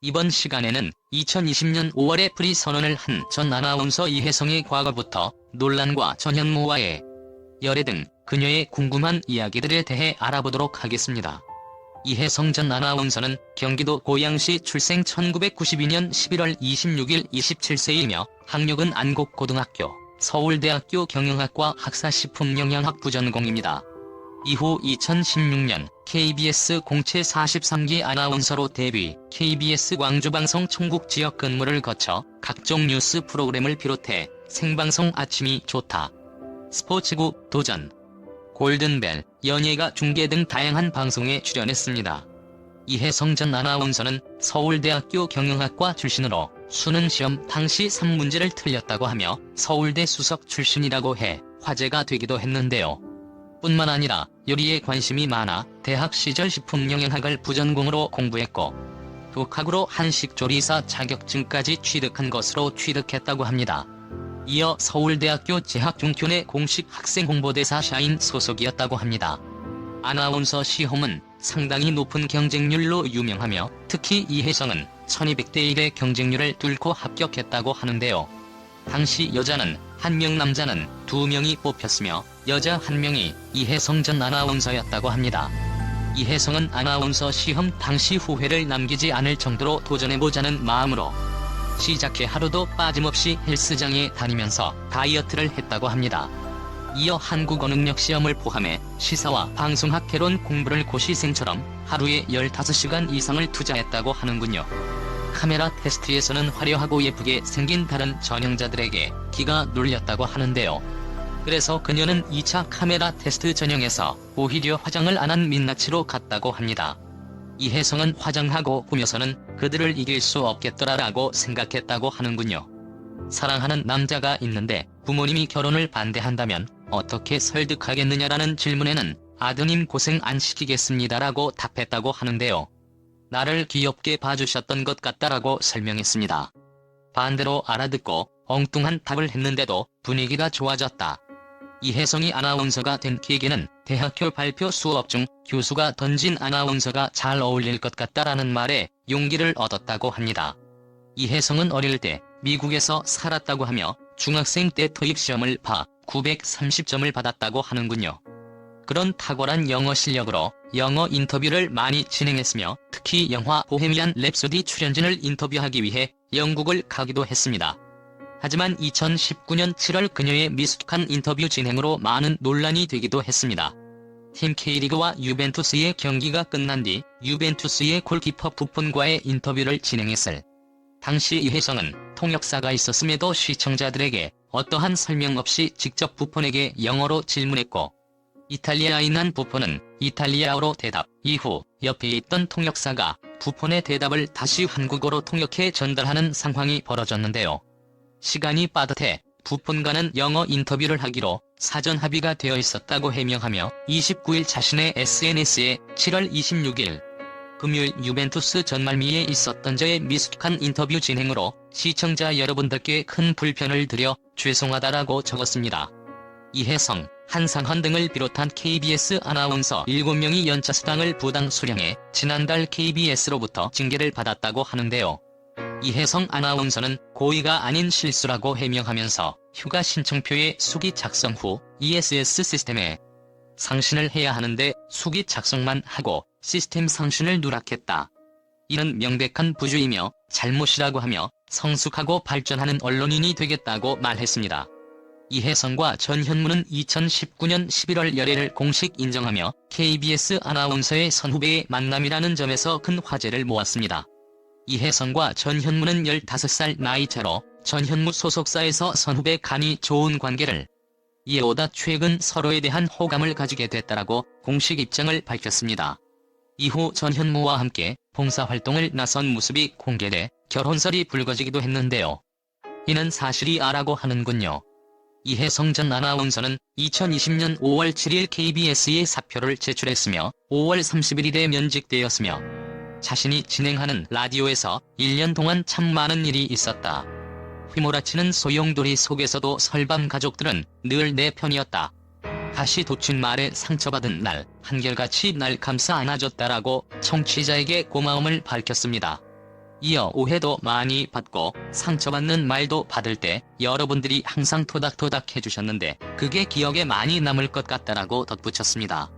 이번 시간에는 2020년 5월에 프리 선언을 한 전 아나운서 이혜성의 과거부터 논란과 전현무와의 열애 등 그녀의 궁금한 이야기들에 대해 알아보도록 하겠습니다. 이혜성 전 아나운서는 경기도 고양시 출생 1992년 11월 26일 27세이며 학력은 안곡고등학교, 서울대학교 경영학과 학사식품영양학부 전공입니다. 이후 2016년 KBS 공채 43기 아나운서로 데뷔, KBS 광주방송 총국 지역 근무를 거쳐 각종 뉴스 프로그램을 비롯해 생방송 아침이 좋다, 스포츠구 도전, 골든벨, 연예가 중계 등 다양한 방송에 출연했습니다. 이혜성 전 아나운서는 서울대학교 경영학과 출신으로 수능 시험 당시 3문제를 틀렸다고 하며 서울대 수석 출신이라고 해 화제가 되기도 했는데요. 뿐만 아니라 요리에 관심이 많아 대학 시절 식품영양학을 부전공으로 공부했고 독학으로 한식조리사 자격증까지 취득한 것으로 취득했다고 합니다. 이어 서울대학교 재학중견의 공식 학생 홍보대사 샤인 소속이었다고 합니다. 아나운서 시험은 상당히 높은 경쟁률로 유명하며 특히 이혜성은 1200대 1의 경쟁률을 뚫고 합격했다고 하는데요. 당시 여자는 한 명 남자는 두 명이 뽑혔으며 여자 한 명이 이혜성 전 아나운서였다고 합니다. 이혜성은 아나운서 시험 당시 후회를 남기지 않을 정도로 도전해보자는 마음으로 시작해 하루도 빠짐없이 헬스장에 다니면서 다이어트를 했다고 합니다. 이어 한국어 능력 시험을 포함해 시사와 방송학 개론 공부를 고시생처럼 하루에 15시간 이상을 투자했다고 하는군요. 카메라 테스트에서는 화려하고 예쁘게 생긴 다른 전형자들에게 기가 눌렸다고 하는데요. 그래서 그녀는 2차 카메라 테스트 전형에서 오히려 화장을 안 한 민낯으로 갔다고 합니다. 이혜성은 화장하고 꾸며서는 그들을 이길 수 없겠더라라고 생각했다고 하는군요. 사랑하는 남자가 있는데 부모님이 결혼을 반대한다면 어떻게 설득하겠느냐라는 질문에는 아드님 고생 안 시키겠습니다라고 답했다고 하는데요. 나를 귀엽게 봐주셨던 것 같다라고 설명했습니다. 반대로 알아듣고 엉뚱한 답을 했는데도 분위기가 좋아졌다. 이혜성이 아나운서가 된 계기는 대학교 발표 수업 중 교수가 던진 아나운서가 잘 어울릴 것 같다라는 말에 용기를 얻었다고 합니다. 이혜성은 어릴 때 미국에서 살았다고 하며 중학생 때 토익 시험을 봐 930점을 받았다고 하는군요. 그런 탁월한 영어 실력으로 영어 인터뷰를 많이 진행했으며 특히 영화 보헤미안 랩소디 출연진을 인터뷰하기 위해 영국을 가기도 했습니다. 하지만 2019년 7월 그녀의 미숙한 인터뷰 진행으로 많은 논란이 되기도 했습니다. 팀 K리그와 유벤투스의 경기가 끝난 뒤 유벤투스의 골키퍼 부폰과의 인터뷰를 진행했을 당시 이혜성은 통역사가 있었음에도 시청자들에게 어떠한 설명 없이 직접 부폰에게 영어로 질문했고 이탈리아인 한 부폰은 이탈리아어로 대답 이후 옆에 있던 통역사가 부폰의 대답을 다시 한국어로 통역해 전달하는 상황이 벌어졌는데요. 시간이 빠듯해 부폰과는 영어 인터뷰를 하기로 사전 합의가 되어 있었다고 해명하며 29일 자신의 SNS에 7월 26일 금요일 유벤투스 전말미에 있었던 저의 미숙한 인터뷰 진행으로 시청자 여러분들께 큰 불편을 드려 죄송하다라고 적었습니다. 이혜성, 한상헌 등을 비롯한 KBS 아나운서 7명이 연차 수당을 부당 수령해 지난달 KBS로부터 징계를 받았다고 하는데요. 이혜성 아나운서는 고의가 아닌 실수라고 해명하면서 휴가 신청표의 수기 작성 후 ESS 시스템에 상신을 해야 하는데 수기 작성만 하고 시스템 상신을 누락했다. 이는 명백한 부주의며 잘못이라고 하며 성숙하고 발전하는 언론인이 되겠다고 말했습니다. 이혜성과 전현무는 2019년 11월 열애를 공식 인정하며 KBS 아나운서의 선후배의 만남이라는 점에서 큰 화제를 모았습니다. 이혜성과 전현무는 15살 나이 차로 전현무 소속사에서 선후배 간이 좋은 관계를 이어오다 최근 서로에 대한 호감을 가지게 됐다라고 공식 입장을 밝혔습니다. 이후 전현무와 함께 봉사활동을 나선 모습이 공개돼 결혼설이 불거지기도 했는데요. 이는 사실이 아라고 하는군요. 이혜성 전 아나운서는 2020년 5월 7일 KBS에 사표를 제출했으며 5월 31일에 면직되었으며 자신이 진행하는 라디오에서 1년 동안 참 많은 일이 있었다. 휘몰아치는 소용돌이 속에서도 설밤 가족들은 늘 내 편이었다. 다시 도친 말에 상처받은 날 한결같이 날 감싸 안아줬다라고 청취자에게 고마움을 밝혔습니다. 이어 오해도 많이 받고 상처받는 말도 받을 때 여러분들이 항상 토닥토닥 해주셨는데 그게 기억에 많이 남을 것 같다라고 덧붙였습니다.